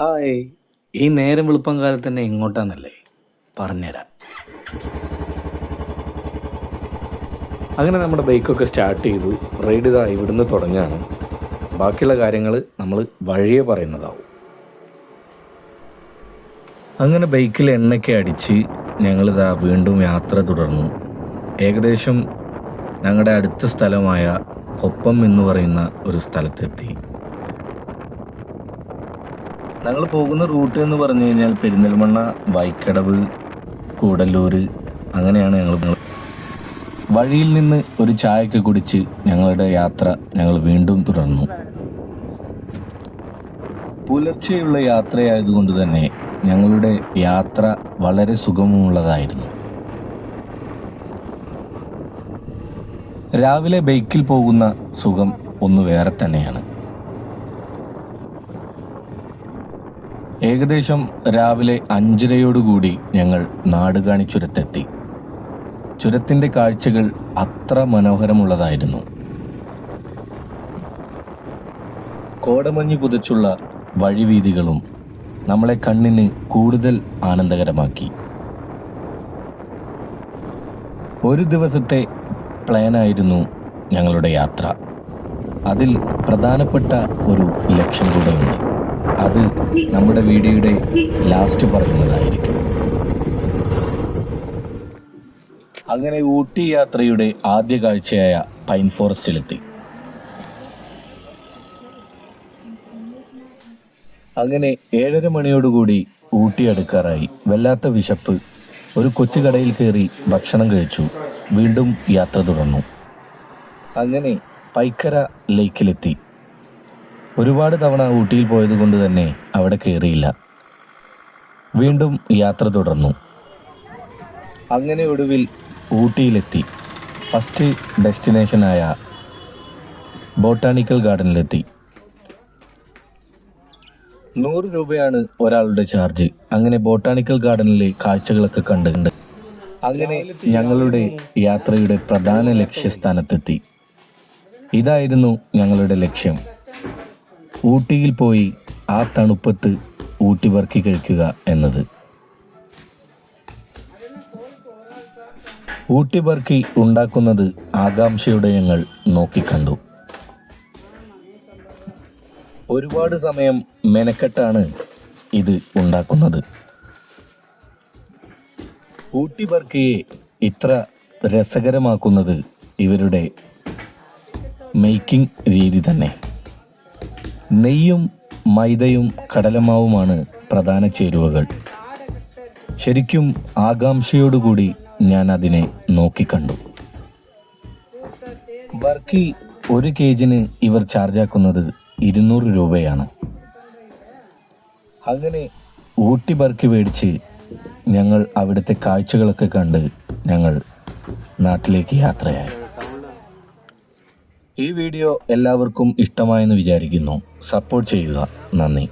Hi. ഈ നേരം വെളുപ്പം കാലത്ത് തന്നെ എങ്ങോട്ടാന്നല്ലേ പറഞ്ഞുതരാം. അങ്ങനെ നമ്മുടെ ബൈക്കൊക്കെ സ്റ്റാർട്ട് ചെയ്തു. റൈഡ് ഇതാ ഇവിടുന്ന് തുടങ്ങുകയാണ് ബാക്കിയുള്ള കാര്യങ്ങൾ നമ്മൾ വഴിയെ പറയുന്നതാവും. അങ്ങനെ ബൈക്കിൽ എണ്ണയ്ക്ക് അടിച്ച് ഞങ്ങളിതാ വീണ്ടും യാത്ര തുടർന്നു. ഏകദേശം ഞങ്ങളുടെ അടുത്ത സ്ഥലമായ കൊപ്പം എന്ന് പറയുന്ന ഒരു സ്ഥലത്തെത്തി. ഞങ്ങൾ പോകുന്ന റൂട്ട് എന്ന് പറഞ്ഞു കഴിഞ്ഞാൽ പെരിന്തൽമണ്ണ വൈക്കടവ് കൂടല്ലൂർ അങ്ങനെയാണ് ഞങ്ങൾ വഴിയിൽ നിന്ന് ഒരു ചായയൊക്കെ കുടിച്ച് ഞങ്ങളുടെ യാത്ര ഞങ്ങൾ വീണ്ടും തുടർന്നു. പുലർച്ചെയുള്ള യാത്രയായതുകൊണ്ട് തന്നെ ഞങ്ങളുടെ യാത്ര വളരെ സുഗമമുള്ളതായിരുന്നു. രാവിലെ ബൈക്കിൽ പോകുന്ന സുഖം ഒന്ന് വേറെ തന്നെയാണ്. ഏകദേശം രാവിലെ അഞ്ചരയോടുകൂടി ഞങ്ങൾ നാടുകാണി ചുരത്തെത്തി. ചുരത്തിന്റെ കാഴ്ചകൾ അത്ര മനോഹരമുള്ളതായിരുന്നു. കോടമഞ്ഞ് പുതച്ചുള്ള വഴിവീതികളും നമ്മളെ കണ്ണിന് കൂടുതൽ ആനന്ദകരമാക്കി. ഒരു ദിവസത്തെ പ്ലാനായിരുന്നു ഞങ്ങളുടെ യാത്ര. അതിൽ പ്രധാനപ്പെട്ട ഒരു ലക്ഷ്യം കൂടെയുണ്ട്. അത് നമ്മുടെ വീഡിയോയുടെ ലാസ്റ്റ് പറയുന്നതായിരിക്കും. അങ്ങനെ ഊട്ടി യാത്രയുടെ ആദ്യ കാഴ്ചയായ പൈൻ ഫോറസ്റ്റിലെത്തി അങ്ങനെ ഏഴര മണിയോടുകൂടി ഊട്ടി അടുക്കാറായി. വല്ലാത്ത വിശപ്പ്. ഒരു കൊച്ചു കടയിൽ കയറി ഭക്ഷണം കഴിച്ചു. വീണ്ടും യാത്ര തുടർന്നു. അങ്ങനെ പൈക്കര ലേക്കിലെത്തി. ഒരുപാട് തവണ ഊട്ടിയിൽ പോയത് കൊണ്ട് തന്നെ അവിടെ കയറിയില്ല വീണ്ടും യാത്ര തുടർന്നു. അങ്ങനെ ഒടുവിൽ ഊട്ടിയിലെത്തി. First ഡെസ്റ്റിനേഷനായ botanical ഗാർഡനിലെത്തി. നൂറ് രൂപയാണ് ഒരാളുടെ ചാർജ്. അങ്ങനെ ബോട്ടാണിക്കൽ ഗാർഡനിലെ കാഴ്ചകളൊക്കെ കണ്ടുണ്ട് അങ്ങനെ ഞങ്ങളുടെ യാത്രയുടെ പ്രധാന ലക്ഷ്യസ്ഥാനത്തെത്തി. ഇതായിരുന്നു ഞങ്ങളുടെ ലക്ഷ്യം. ഊട്ടിയിൽ പോയി ആ തണുപ്പത്ത് ഊട്ടി വർക്കി കഴിക്കുക എന്നത്. ഊട്ടി വർക്കി ഉണ്ടാക്കുന്നത് ആകാംക്ഷയുടെ ഞങ്ങൾ നോക്കിക്കണ്ടു ഒരുപാട് സമയം മെനക്കെട്ടാണ് ഇത് ഉണ്ടാക്കുന്നത്. ഊട്ടി ബർക്കിയെ ഇത്ര രസകരമാക്കുന്നത് ഇവരുടെ മേക്കിംഗ് രീതി തന്നെ. നെയ്യും മൈദയും കടലമാവുമാണ് പ്രധാന ചേരുവകൾ. ശരിക്കും ആകാംക്ഷയോടുകൂടി ഞാൻ അതിനെ നോക്കിക്കണ്ടു. ബർക്കി ഒരു കേജിന് ഇവർ ചാർജാക്കുന്നത് ഇരുന്നൂറ് രൂപയാണ്. അങ്ങനെ ഊട്ടി ബർക്കി മേടിച്ച് ഞങ്ങൾ അവിടുത്തെ കാഴ്ചകളൊക്കെ കണ്ട് ഞങ്ങൾ നാട്ടിലേക്ക് യാത്രയായി. ഈ വീഡിയോ എല്ലാവർക്കും ഇഷ്ടമായെന്ന് വിചാരിക്കുന്നു. സപ്പോർട്ട് ചെയ്യുക. നന്ദി.